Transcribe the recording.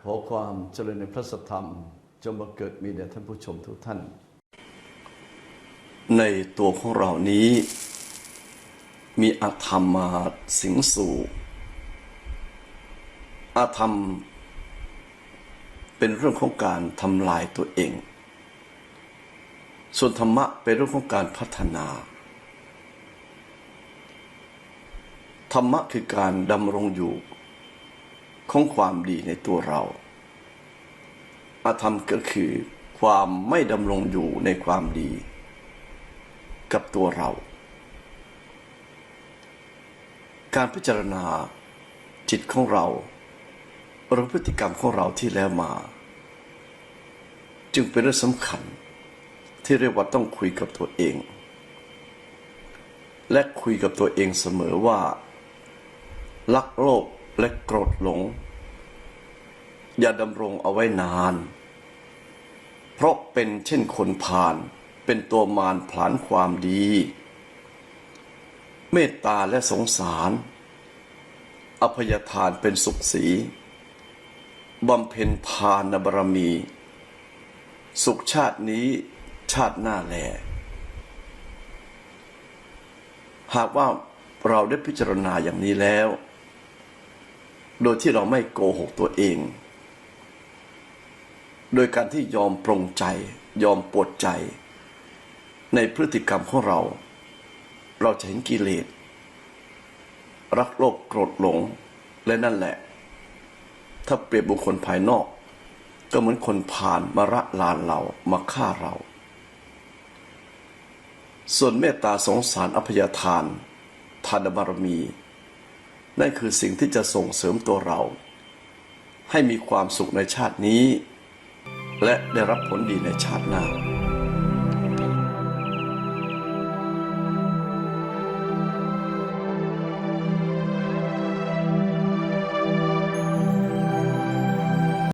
ขอความเจริญในพระสัทธรรมจงบังเกิดมีแด่ท่านผู้ชมทุกท่าน ในตัวของเรานี้ มีอาธรรมมาสิงสู่อาธรรม เป็นเรื่องของการทำลายตัวเอง ส่วนธรรมะเป็นเรื่องของการพัฒนา ธรรมะคือการดำรงอยู่ ของความดีในตัวเราอาธรรมก็คือความไม่ดำรงอยู่ในความดี กับตัวเรา การพิจารณาจิตของเราหรือพฤติกรรมของเราที่แล้วมา จึงเป็นเรื่องสำคัญที่เรียกว่าต้องคุยกับตัวเอง และคุยกับตัวเองเสมอว่าลักโลภ และโกรธหลง อย่าดำรงเอาไว้นาน เพราะเป็นเช่นคนพาลเป็นตัวมารผลานความดี เมตตาและสงสาร อภัยทานเป็นสุขสีบำเพ็ญทานบารมี สุขชาตินี้ชาติหน้าแล หากว่าเราได้พิจารณาอย่างนี้แล้ว โดยที่เราไม่โกหกตัวเอง โดยการที่ยอมปรงใจ ยอมปวดใจ ในพฤติกรรมของเรา เราจะเห็นกิเลส รักโลภโกรธหลงและนั่นแหละ ถ้าเปรียบบุคคลภายนอก ก็เหมือนคนผ่านมาระลานเรามาฆ่าเรา ส่วนเมตตาสงสารอภัยทานทานบารมี นั่นคือสิ่งที่จะส่งเสริมตัวเรา ให้มีความสุขในชาตินี้ และได้รับผลดีในชาติหน้า